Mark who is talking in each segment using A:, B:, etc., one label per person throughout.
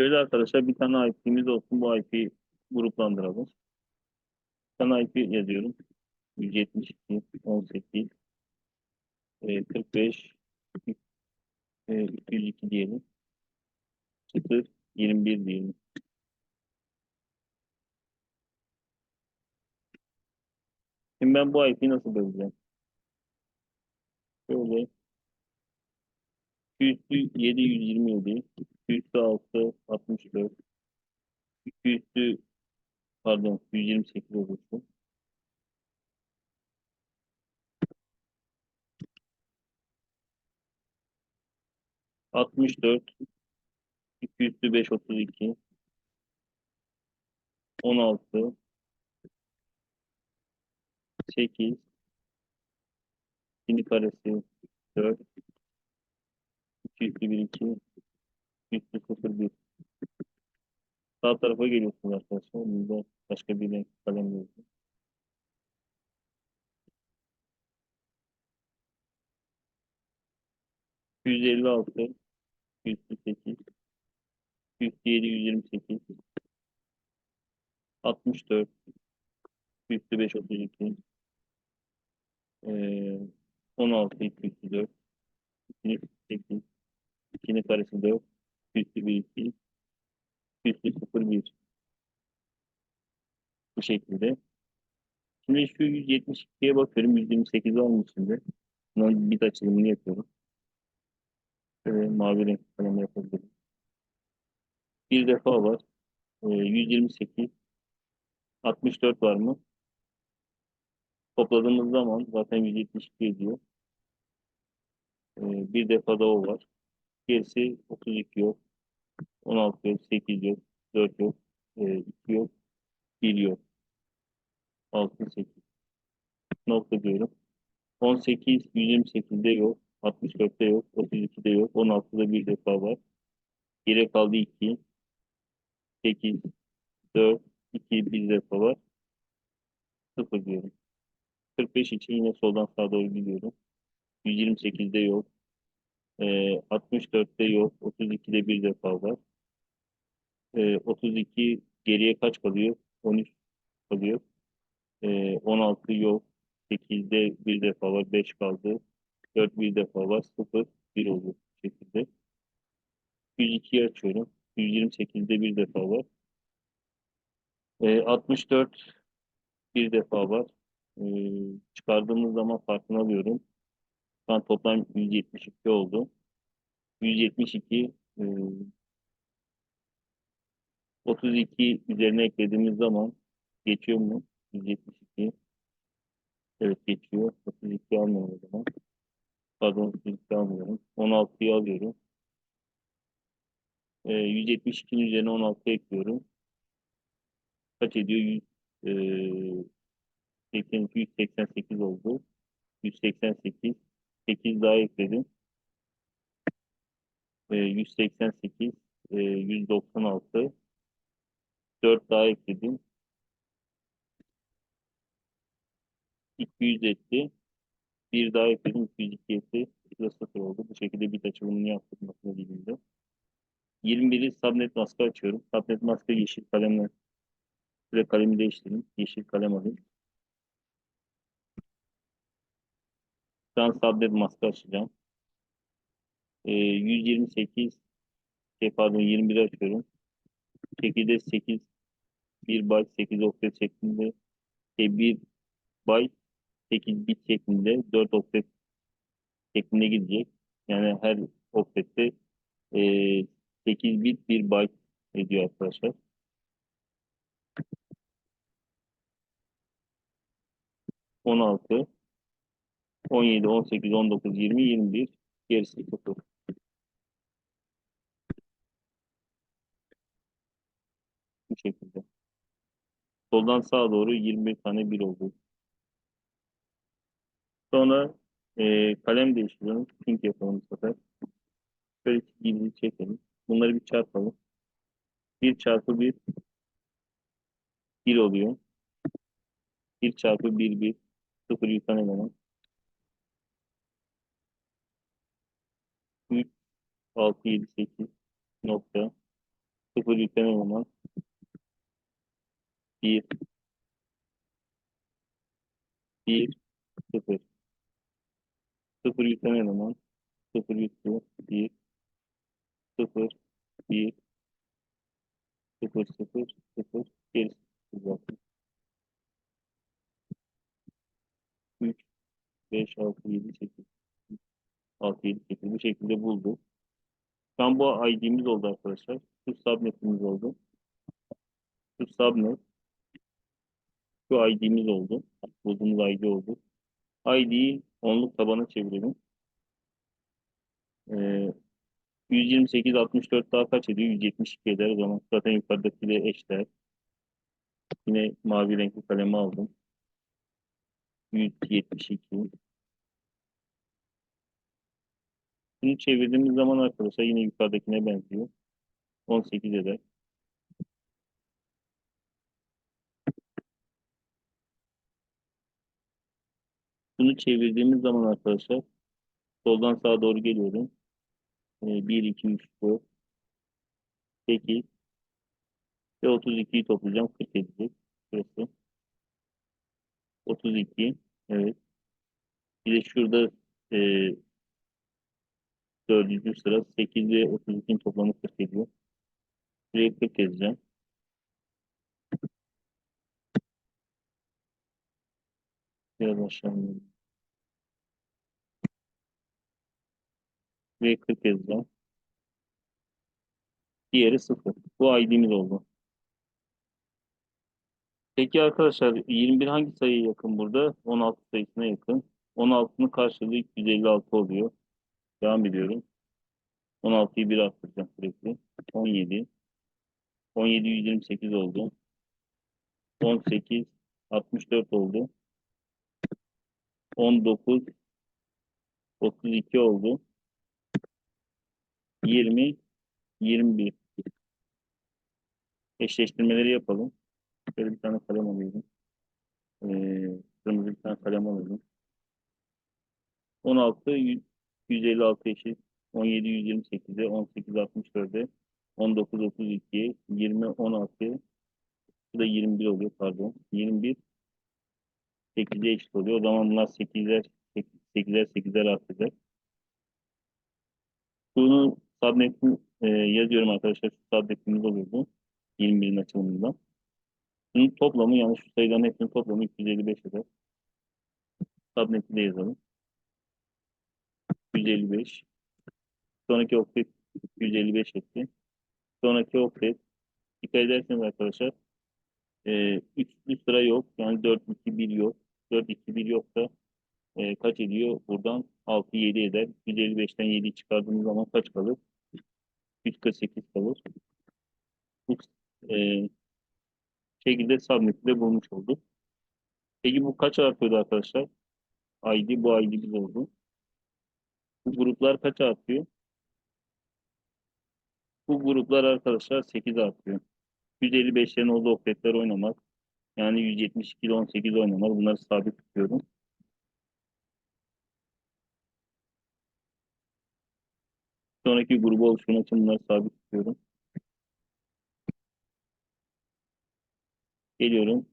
A: Şöyle arkadaşlar bir tane IP'miz olsun. Bu IP'yi gruplandıralım. Bir tane IP yazıyorum. 172, 18, e, 45, e, 202 diyelim. 0, 21 diyelim. Şimdi ben bu IP'yi nasıl böleceğim? Şöyle 200'lü 727, 206, 64, 200'lü pardon 128 olursun. Altmış dört, iki yüzlü beş otuz iki, on altı, sekiz, ikinin karesi dört, iki yüzlü bir iki, iki yüzlü sıfır bir. Sağ tarafa geliyorsunuz arkadaşlar. Burada başka bir renk kalem yazıyor. Yüz elli altı, yüz sekiz, yüz yedi, yüz yirmi sekiz, altmış dört, yüz beş otuz iki, eee, on altı, iki yüz dört, iki sekiz, ikinin karesi dört, yüz bir iki, yüz sıfır bir. Bu şekilde. Şimdi şu 172'ye bakıyorum. 128 olmuş şimdi. Bunun bit açılımını yapıyorum. Şöyle mavi renk kalemi yapabilirim. Bir defa var. Ee, 128 64 var mı? Topladığımız zaman zaten 172 ediyor. Ee, bir defa da o var. Gerisi 32 yok. 16 yok. 8 yok. 4 yok. Ee, 2 yok. 1 yok. 6, 8. Nokta diyorum. 18, 128'de yok. 64'te yok. 32'de yok. 16'da bir defa var. Geriye kaldı 2. 8, 4, 2, bir defa var. 0 diyorum. 45 için yine soldan sağa doğru gidiyorum. 128'de yok. Ee, 64'te yok. 32'de bir defa var. Ee, 32 geriye kaç kalıyor? 13 kalıyor. Ee, 16 yok. 8'de bir defa var. 5 kaldı. 4 bir defa var. 0, 1 oluyor şekilde. 102'yi açıyorum. 128'de bir defa var. Ee, 64 bir defa var. Ee, çıkardığımız zaman farkını alıyorum. Şu an toplam 172 oldu. 172 e, 32 üzerine eklediğimiz zaman geçiyor mu? 172 Evet geçiyor. 32 almıyorum o zaman. Pardon 32 almıyorum. 16'yı alıyorum. Ee, 172'nin üzerine 16 ekliyorum. Kaç ediyor? 100, e, 82, 188 oldu. 188. 8 daha ekledim. E, 188. E, 196. 4 daha ekledim. 200 etti. Bir daha ekledim. 202 etti. Bu da 0 oldu. Bu şekilde bit açılımını yaptık makine dilinde. 21'i subnet maske açıyorum. Subnet maske yeşil kalemle Şöyle kalemi değiştireyim. Yeşil kalem alayım. Şu an subnet maske açacağım. Ee, 128 şey pardon 21 açıyorum. Şekilde 8 1 byte 8 oktet şeklinde şey 1 byte 8 bit şeklinde 4 oktet şeklinde gidecek. Yani her oktette e, 8 bit 1 byte ediyor arkadaşlar. On altı, on yedi, on sekiz, on dokuz, yirmi, yirmi bir, gerisi sıfır. Bu şekilde. Soldan sağa doğru 21 tane bir oldu. Sonra e, kalem değiştiriyorum. Pink yapalım bu sefer. Şöyle gizli çekelim. Bunları bir çarpalım. 1 çarpı 1 1 oluyor. 1 çarpı 1 1 0 yutan eleman. 3 6 7 8 nokta Sıfır yükleme eleman. Bir. Bir. Sıfır. Sıfır yükleme eleman. Sıfır yüklü. Bir. Sıfır. Bir. Sıfır sıfır sıfır. Gerisi sıfır zaten. Üç. Beş, altı, yedi, sekiz. 6, 7, 8 bu şekilde bulduk. Şu an bu ID'miz oldu arkadaşlar. Şu subnetimiz oldu. Şu subnet. Şu ID'miz oldu. Bulduğumuz ID oldu. ID'yi onluk tabana çevirelim. Ee, 128, 64 daha kaç ediyor? 172 eder. O zaman zaten yukarıdakiyle eşdeğer. Yine mavi renkli kalemi aldım. 172. Bunu çevirdiğimiz zaman arkadaşlar yine yukarıdakine benziyor. 18 eder. Bunu çevirdiğimiz zaman arkadaşlar soldan sağa doğru geliyorum. Ee, 1, 2, 3, 4, 8 ve 32'yi toplayacağım. 40 edecek. Burası. 32. Evet. Bir de şurada e, dördüncü sıra 8 ve 32'nin toplamı 40 ediyor. Buraya 40 yazacağım. Biraz aşağı inelim. Buraya 40 yazacağım. Diğeri 0. Bu ID'miz oldu. Peki arkadaşlar 21 hangi sayıya yakın burada? 16 sayısına yakın. 16'nın karşılığı 256 oluyor. Devam ediyorum. 16'yı 1 arttıracağım sürekli. 17. 17 128 oldu. 18 64 oldu. 19 32 oldu. 20 21 eşleştirmeleri yapalım. Şöyle bir tane kalem alıyorum. Ee, kırmızı bir tane kalem alıyorum. 16 100 156 eşit. 17 128'e 18 64'e 19 32 20 16 bu da 21 oluyor pardon. 21 8'e eşit oluyor. O zaman bunlar 8'er 8'er 8'er artacak. Bunu subnet'ini e, yazıyorum arkadaşlar. Şu subnet'imiz oluyordu. 21'in açılımında. Bunun toplamı yani şu sayıların hepsinin toplamı 255 eder. Subnet'i de yazalım. 155. Sonraki oktet 155 etti. Sonraki oktet dikkat ederseniz arkadaşlar e, üstlü sıra yok. Yani 4, 2, 1 yok. 4, 2, 1 yoksa e, kaç ediyor? Buradan 6, 7 eder. 155'ten 7'yi çıkardığımız zaman kaç kalır? 148 kalır. Bu e, şekilde subnet'i de bulmuş olduk. Peki bu kaç artıyordu arkadaşlar? ID bu ID'miz oldu. Gruplar kaç artıyor? Bu gruplar arkadaşlar 8 artıyor. 155'lerin olduğu oktetler oynamak. Yani 172 ile 18 oynamak. Bunları sabit tutuyorum. Sonraki grubu oluşturmak için bunları sabit tutuyorum. Geliyorum.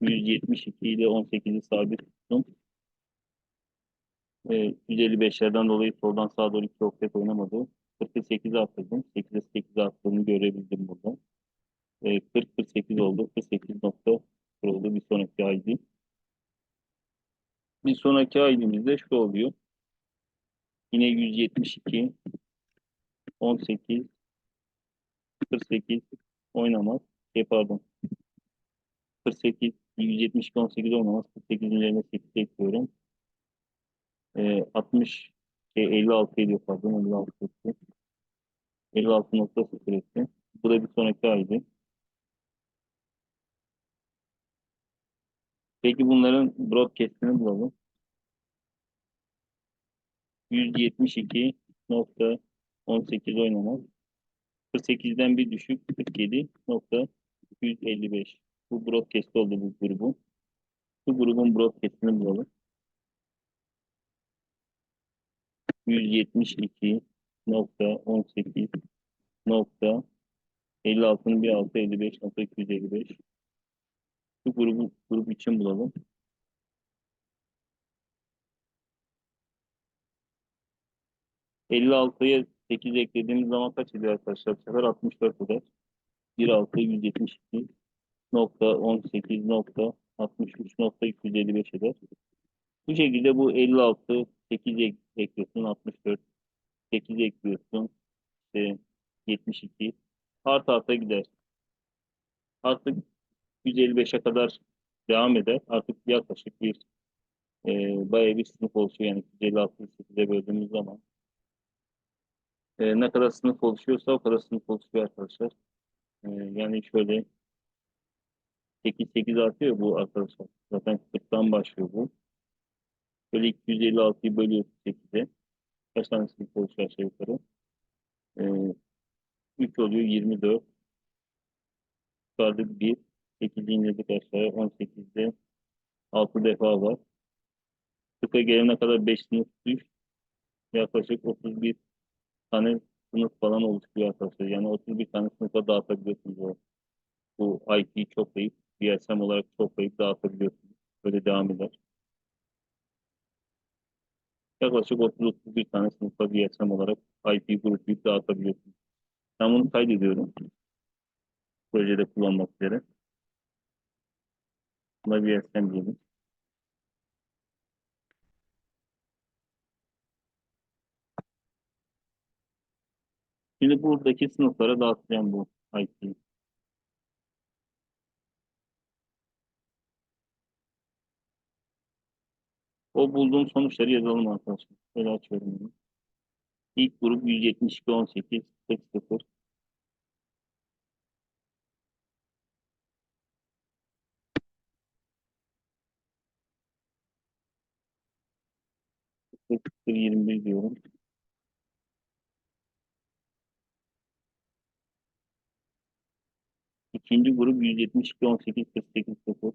A: 172 ile 18'i sabit tuttum. Ee, 155'lerden dolayı soldan sağa doğru iki oktet oynamadı. 48'e attırdım. 8'e 8'e attığını görebildim burada. Ee, 40-48 oldu. 48 nokta oldu bir sonraki ID. Bir sonraki ID'mizde şu oluyor. Yine 172 18 48 oynamaz. Şey pardon. 48 172 18 oynamaz. 48 üzerine 8 ekliyorum. Ee, 60 şey 56 ediyor pardon 56 etti. 56.0 etti. Bu da bir sonraki aydı. Peki bunların broadcast'ini bulalım. 172.18 oynamaz. 48'den bir düşük 47.155. Bu broadcast oldu bu grubun. Bu grubun broadcast'ini bulalım. 172.18 nokta 56'nın bir altı 55.255. Bu grubu, grup için bulalım. ...56'ya 8 eklediğimiz zaman kaç ediyor arkadaşlar? Bu sefer 64 eder. 1.6 172 nokta 18 nokta 63 nokta 255 eder. Bu şekilde bu 56 8 ek, ekliyorsun 64 8 ekliyorsun işte 72 art arta gider. Artık 155'e kadar devam eder. Artık yaklaşık bir e, bayağı bir sınıf oluşuyor. Yani 256'yı 8'e böldüğümüz zaman. E, ne kadar sınıf oluşuyorsa o kadar sınıf oluşuyor arkadaşlar. E, yani şöyle 8 8 artıyor bu arkadaşlar. Zaten 40'tan başlıyor bu. Böyle 256'yı bölüyoruz 8'e. Kaç tane sınıf oluşuyor aşağı yukarı? E, 3 oluyor 24. Yukarıda 1. 8'i indirdik aşağıya. 18'de 6 defa var. 40'a gelene kadar 5 sınıf düş. Yaklaşık 31 tane sınıf falan oluşuyor arkadaşlar. Yani 31 tane sınıfa dağıtabiliyorsunuz o. Bu IP'yi çoklayıp DSM olarak çoklayıp dağıtabiliyorsunuz. Böyle devam eder. Yaklaşık 30-31 tane sınıfa DSM olarak IP gruplayıp dağıtabiliyorsunuz. Ben bunu kaydediyorum. Projede kullanmak üzere. Buna DSM diyelim. Şimdi buradaki sınıflara dağıtacağım bu IP'yi. O bulduğum sonuçları yazalım arkadaşlar. Şöyle açıyorum bunu. İlk grup 172 18 40 21 diyorum. İkinci grup 172 18 48 9.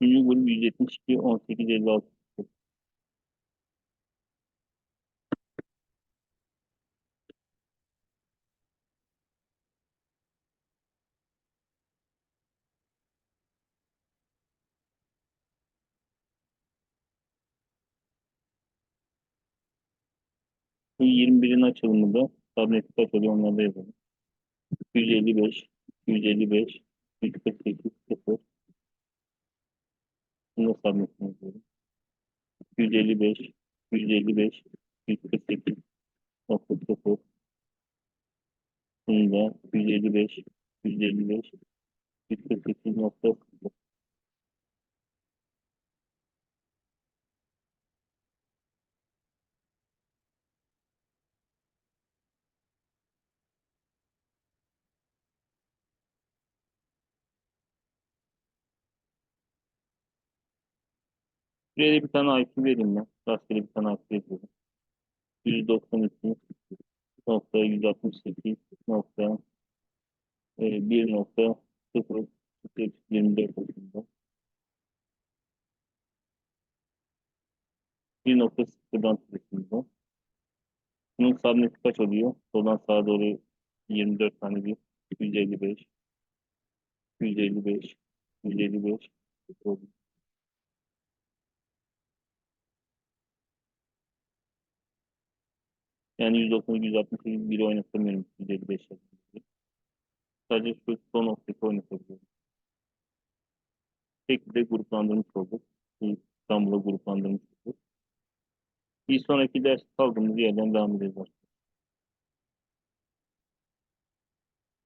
A: 3. bölüm 172 18 56. Bu 21'in açılımı da tablet kaç oluyor onları da yazalım. 155, 155, 148, 0. Bunu da sabretini yazıyorum. 155, 155, 148, nokta 0. Bunu da 155, 155, 148 nokta 0. Buraya da bir tane IP vereyim ben. Rastgele bir tane IP veriyorum. 192 nokta 168 nokta e, 1 nokta 0 24 arasında. 1.0'dan sürüyorsunuz bu. Bunun subneti kaç oluyor? Soldan sağa doğru 24 tane bir 155 155 155 Yani 190 168 biri oynatamıyorum 155 yazıyor. Sadece şu son noktayı oynatabiliyorum. Şekilde gruplandırmış olduk. İstanbul'a gruplandırmış olduk. Bir sonraki ders kaldığımız yerden devam edeceğiz.